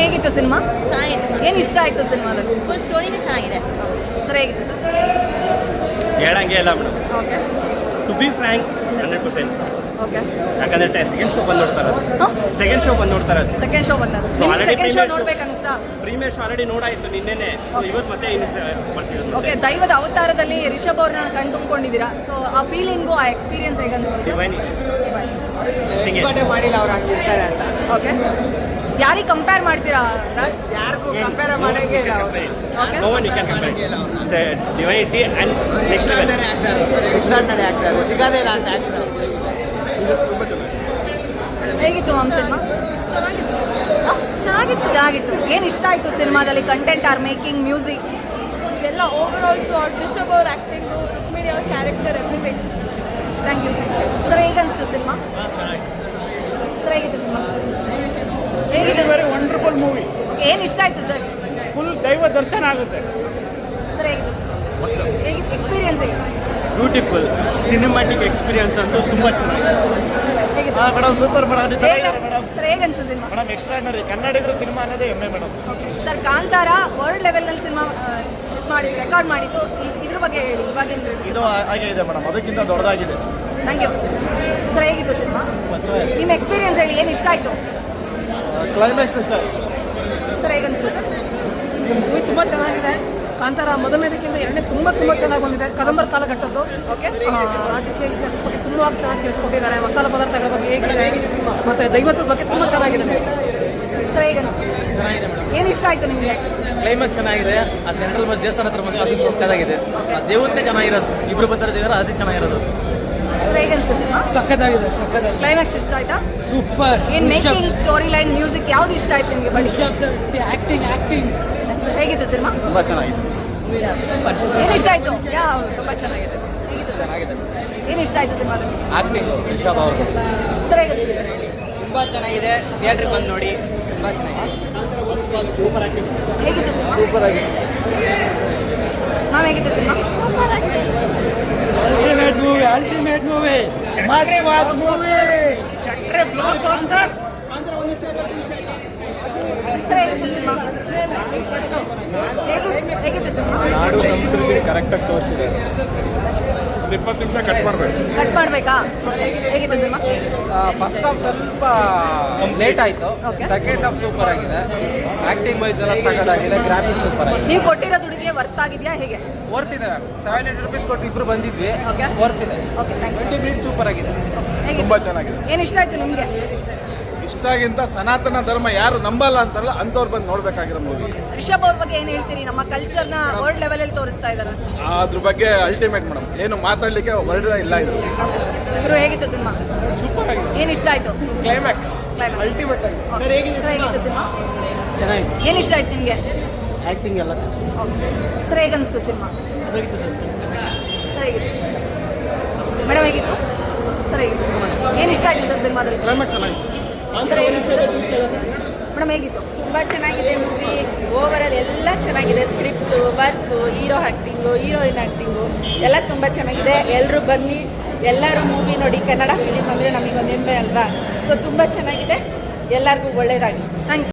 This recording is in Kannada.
ಹೇಗಿತ್ತು ಸಿನಿಮಾ? ಚೆನ್ನಾಗಿದೆ ಏನು ಇಷ್ಟ ಆಯಿತು ಸಿನಿಮಾದಲ್ಲಿ? ಫುಲ್ ಸ್ಟೋರಿನೇ ಚೆನ್ನಾಗಿದೆ. ಸರ್ ಹೇಗಿತ್ತು ಸರ್? ಹೇಳಂಗೆ ಇಲ್ಲ madam. Okay. To be frank hundred percent okay. ಯಾಕಂದ್ರೆ ಸೆಕೆಂಡ್ ಶೋ ಬಂದು ನೋಡ್ತಾರೆ ಸೆಕೆಂಡ್ ಶೋ ಬಂದು ನೋಡ್ತಾರೆ ಸೆಕೆಂಡ್ ಶೋ ಬಂದ ನಿಮ್ಗೆ ಸೆಕೆಂಡ್ ಶೋ ನೋಡ್ಬೇಕು ಅನಿಸ್ತಾ ಪ್ರೀಮಿಯರ್ ಶೋ ಆಲ್ರೆಡಿ ನೋಡಾಯ್ತು ನಿನ್ನೆನೆ. ಸೊ ಇವತ್ತು ಮತ್ತೆ ಇನ್ನು ಮಾಡ್ತಿರೋದು ಓಕೆ ದೈವದ ಅವತಾರದಲ್ಲಿ ರಿಷಬ್ ಅವ್ರನ್ನ ಕಣ್ ತುಂಬಿಕೊಂಡಿದ್ದೀರಾ ಸೊ ಆ ಫೀಲಿಂಗು ಆ ಎಕ್ಸ್ಪೀರಿಯನ್ಸ್ ಹೇಗೆ ಅನಿಸ್ತು ಸರ್ ಡಿವೈನ್ ಎಕ್ಸ್ಪರ್ಟೇ ಮಾಡಿಲ್ಲ ಅವ್ರು ಹಂಗಿರ್ತಾರೆ ಅಂತ. ಓಕೆ ಯಾರಿಗೆ ಕಂಪೇರ್ ಮಾಡ್ತೀರಾ? ಯಾರಿಗೂ ಕಂಪೇರ್ ಮಾಡಂಗೆ ಇಲ್ಲ ಅವ್ರು. ಸಿಗೋದೇ ಅಂತ ಹೇಗಿತ್ತು ಮ್ಯಾಮ್ ಸಿನಿಮಾ ಚೆನ್ನಾಗಿತ್ತು. ಚೆನ್ನಾಗಿತ್ತು. ಏನು ಇಷ್ಟ ಆಯಿತು ಸಿನಿಮಾದಲ್ಲಿ ಕಂಟೆಂಟ್ ಆರ್ ಮೇಕಿಂಗ್ ಮ್ಯೂಸಿಕ್ ಎಲ್ಲ ಓವರ್ ಆಲ್ ಔಟ್ ರಿಷಬ್ ಅವ್ರ ಆ್ಯಕ್ಟಿಂಗು ರುಕ್ಮಿಣಿ ಅವ್ರ character everything thank you sir ಹೇಗನ್ಸ್ತು ಅನಿಸ್ತು ಸಿನಿಮಾ ಸರ್ ಹೇಗಿತ್ತು ಸಿನಿಮಾ ಹೇಗಿದೆ ವಂಡರ್ಫುಲ್ ಮೂವಿ ಏನು ಇಷ್ಟ ಆಯಿತು ಸರ್? ಫುಲ್ ದೈವ ದರ್ಶನ ಆಗುತ್ತೆ. ಸರ್ ಹೇಗಿತ್ತು ಸರ್? ಹೇಗಿತ್ತು ಎಕ್ಸ್ಪೀರಿಯನ್ಸ್ ಹೇಗಿತ್ತು ಬ್ಯೂಟಿಫುಲ್ ಸಿನಿಮ್ಯಾಟಿಕ್ ಎಕ್ಸ್ಪೀರಿಯನ್ಸ್ ಅಂತ ತುಂಬ ಚೆನ್ನಾಗಿದೆ. ಮೇಡಮ್ ಸೂಪರ್ ಮೇಡಮ್ ಸರ್ ಹೇಗೆ ಅನಿಸ್ತು ಸಿನಿಮಾ? ಮೇಡಮ್ ಎಕ್ಸ್ಟ್ರಾರ್ನರಿ ಕನ್ನಡಿಗರ ಸಿನಿಮಾ ಅನ್ನೋದೇ ಹೆಮ್ಮೆ ಮೇಡಮ್ ಸರ್ ಕಾಂತಾರ ವರ್ಲ್ಡ್ ಲೆವೆಲ್ನಲ್ಲಿ ಸಿನಿಮಾ ಇದು ಮಾಡಿದ್ದು ರೆಕಾರ್ಡ್ ಮಾಡಿದ್ದು ಇದ್- ಇದ್ರ ಬಗ್ಗೆ ಹೇಳಿ ಇವಾಗಿನ ಇದು ಹಾಗೆ ಇದೆ ಮೇಡಮ್ ಅದಕ್ಕಿಂತ ದೊಡ್ಡದಾಗಿದೆ. ಥ್ಯಾಂಕ್ ಯು ಸರ್ ಹೇಗಿತ್ತು ಸಿನಿಮಾ? ನಿಮ್ಮ ಎಕ್ಸ್ಪೀರಿಯನ್ಸ್ ಹೇಳಿ ಏನು ಇಷ್ಟ ಆಯಿತು? ಕ್ಲೈಮ್ಯಾಕ್ಸ್ ಇಷ್ಟ ಸರ್ ಹೇಗೆ ಅನಿಸ್ತು ಸರ್. ಮೂವಿ ತುಂಬ ಚೆನ್ನಾಗಿದೆ. ಕಾಂತಾರ ಮೊದಲನೇದಕ್ಕಿಂತ ಎರಡನೇ ತುಂಬ ತುಂಬ ಚೆನ್ನಾಗಿ ಬಂದಿದೆ. ಕದಂಬರ್ ಕಾಲಘಟ್ಟದ್ದು ಓಕೆ. ರಾಜಕೀಯ ಇತಿಹಾಸದ ಬಗ್ಗೆ ತುಂಬ ಚೆನ್ನಾಗಿ ತಿಳಿಸ್ಕೊಟ್ಟಿದ್ದಾರೆ. ಮಸಾಲ ಪದಾರ್ಥಗಳ ಬಗ್ಗೆ ಹೇಗಿದೆ. ಮತ್ತು ದೈವತ್ವದ ಬಗ್ಗೆ ತುಂಬ ಚೆನ್ನಾಗಿದೆ. ಸರ್ ಹೇಗೆ ಅನಿಸ್ತು ಏನು ಇಷ್ಟ ಆಯಿತು ನಿಮಗೆ? ಕ್ಲೈಮೇಟ್ ಚೆನ್ನಾಗಿದೆ. ಆ ಸೆಂಟ್ರಲ್ ಬಸ್ ದೇವಸ್ಥಾನ ಹತ್ರ ಬಂದು ಅದು ಸಕ್ಕತ್ತಾಗಿದೆ ಆ ದೇವತೆ ಚೆನ್ನಾಗಿರೋದು. ಇಬ್ಬರು ಬರ್ತಾರೆ ದೇವರ ಅದೇ ಚೆನ್ನಾಗಿರೋದು. ಸರ್ ಸಖತ್ತಾಗಿದೆ ಸಖತ್ತಾಗಿದೆ. ಕ್ಲೈಮ್ಯಾಕ್ಸ್ ಇಷ್ಟ ಆಯ್ತಾ? ಸೂಪರ್ ಏನ್ ಮೇಕಿಂಗ್ ಸ್ಟೋರಿ ಲೈನ್ ಮ್ಯೂಸಿಕ್ ಯಾವ್ದು ಇಷ್ಟ ಆಯ್ತು ನಿಮಗೆ ಬಳಿ ಆಕ್ಟಿಂಗ್ ಆ್ಯಕ್ಟಿಂಗ್ ಹೇಗಿತ್ತು ಸಿನಿಮಾ ತುಂಬ ಚೆನ್ನಾಗಿದೆ. ಏನು ಇಷ್ಟ ಆಯ್ತು? ಆಯಿತು ತುಂಬಾ ಚೆನ್ನಾಗಿದೆ. ಹೇಗಿತ್ತು ಸರ್ ಏನು ಇಷ್ಟ ಆಯಿತು ಸಿನಿಮಾ ಆಕ್ಟಿಂಗ್ ರಿಷಬ್ ಅವರು ಸರ್ ಹೇಗಿತ್ತು ಸರ್ ತುಂಬ ಚೆನ್ನಾಗಿದೆ. ಥಿಯೇಟರ್ ಬಂದು ನೋಡಿ ತುಂಬಾ ಚೆನ್ನಾಗಿದೆ. ಸೂಪರ್ ಆಕ್ಟಿಂಗ್ ಹೇಗಿತ್ತು ಸಿನಿಮಾ ಸೂಪರ್ ಆಗಿದೆ. ನಾವು ಹೇಗಿತ್ತು cinema super movie ultimate movie must watch movie sir ಹೇಗಿತ್ತು ಸಿನಿಮಾ ಹೇಗಿತ್ತು ಹೇಗಿತ್ತು ಸಿನಿಮಾ ನಾಡು ಸಂಸ್ಕೃತಿ ಕರೆಕ್ಟಾಗಿ ತೋರಿಸಿದ್ದಾರೆ ಒಂದು ಇಪ್ಪತ್ತು ನಿಮಿಷ ಕಟ್ ಮಾಡಬೇಕು. ಕಟ್ ಮಾಡಬೇಕಾ? ಹೇಗಿತ್ತು ಸಿನಿಮಾ ಫಸ್ಟ್ ಹಾಫ್ ಸ್ವಲ್ಪ ಲೇಟ್ ಆಯಿತು. ಸೆಕೆಂಡ್ ಹಾಫ್ ಸೂಪರ್ ಆಗಿದೆ. ಆಕ್ಟಿಂಗ್ ವೈಸ್ ಎಲ್ಲ ಆಗಿದೆ. ಗ್ರಾಫಿಕ್ಸ್ ಸೂಪರ್ ಆಗಿದೆ. ನೀವು ಕೊಟ್ಟಿರೋ ದುಡ್ಡಿಗೆ ವರ್ತ್ ಆಗಿದೆಯಾ ಹೇಗೆ? ವರ್ತ್ ಇದೆ. ಸೆವೆನ್ ಹಂಡ್ರೆಡ್ ರುಪೀಸ್ ಕೊಟ್ಟು ಇಬ್ರು ಬಂದಿದ್ವಿ. ವರ್ತ್ ಇದೆ. ಟ್ವೆಂಟಿ ಮಿನಿಟ್ಸ್ ಸೂಪರ್ ಆಗಿದೆ. ತುಂಬ ಚೆನ್ನಾಗಿದೆ. ಏನು ಇಷ್ಟ ಆಯಿತು ನಿಮಗೆ? ಇಷ್ಟಾಗಿಂತ ಸನಾತನ ಧರ್ಮ ಯಾರು ನಂಬಲ್ಲ ಅಂತಾರಲ್ಲ ಅಂಥವ್ರು ಬಂದು ನೋಡ್ಬೇಕಾಗಿರೋ ಮೂವಿ. ರಿಷಬ್ ಅವ್ರ ಬಗ್ಗೆ ಏನು ಹೇಳ್ತೀರಿ? ನಮ್ಮ ಕಲ್ಚರ್ನ ವರ್ಲ್ಡ್ ಲೆವೆಲಲ್ಲಿ ತೋರಿಸ್ತಾ ಇದ್ದಾರೆ ಅದ್ರ ಬಗ್ಗೆ ಅಲ್ಟಿಮೇಟ್ ಮೇಡಮ್ ಏನು ಮಾತಾಡ್ಲಿಕ್ಕೆ ವರ್ಡ್ ಇಲ್ಲ ಇದು. ಇವರು ಹೇಗಿತ್ತು ಸಿನಿಮಾ? ಸೂಪರ್ ಆಗಿದೆ. ಏನು ಇಷ್ಟ ಆಯ್ತು? ಕ್ಲೈಮ್ಯಾಕ್ಸ್ ಅಲ್ಟಿಮೇಟ್ ಆಗಿ ಸರ್ ಹೇಗಿತ್ತು ಸಿನಿಮಾ? ಚೆನ್ನಾಗಿತ್ತು. ಏನು ಇಷ್ಟ ಆಯ್ತು ನಿಮಗೆ? ಆಕ್ಟಿಂಗ್ ಎಲ್ಲ ಚೆನ್ನಾಗಿ ಸರ್ ಹೇಗೆ ಸಿನಿಮಾ? ಸಿನಿಮಾ ಸರ್ ಹೇಗಿತ್ತು? ಮೇಡಮ್ ಹೇಗಿತ್ತು? ಸರ್ ಹೇಗಿತ್ತು? ಏನು ಇಷ್ಟ ಆಯ್ತು ಸರ್ ಸಿನಿಮಾದಲ್ಲಿ? ಕ್ಲೈಮ್ಯಾಕ್ಸ್ ಹೇಗಿತ್ತು ಸರ್ ಮೇಡಮ್ ಹೇಗಿತ್ತು? ತುಂಬ ಚೆನ್ನಾಗಿದೆ ಮೂವಿ ಓವರಾಲ್ ಎಲ್ಲ ಚೆನ್ನಾಗಿದೆ. Script work hero acting heroine acting ಎಲ್ಲ ತುಂಬ ಚೆನ್ನಾಗಿದೆ. ಎಲ್ಲರೂ ಬನ್ನಿ. ಎಲ್ಲರೂ ಮೂವಿ ನೋಡಿ. ಕನ್ನಡ ಫಿಲಿಮ್ ಅಂದರೆ ನಮಗೊಂದು ಹೆಮ್ಮೆ ಅಲ್ವಾ? ಸೊ ತುಂಬ ಚೆನ್ನಾಗಿದೆ. ಎಲ್ಲರಿಗೂ ಒಳ್ಳೆಯದಾಗಿ ಥ್ಯಾಂಕ್ ಯು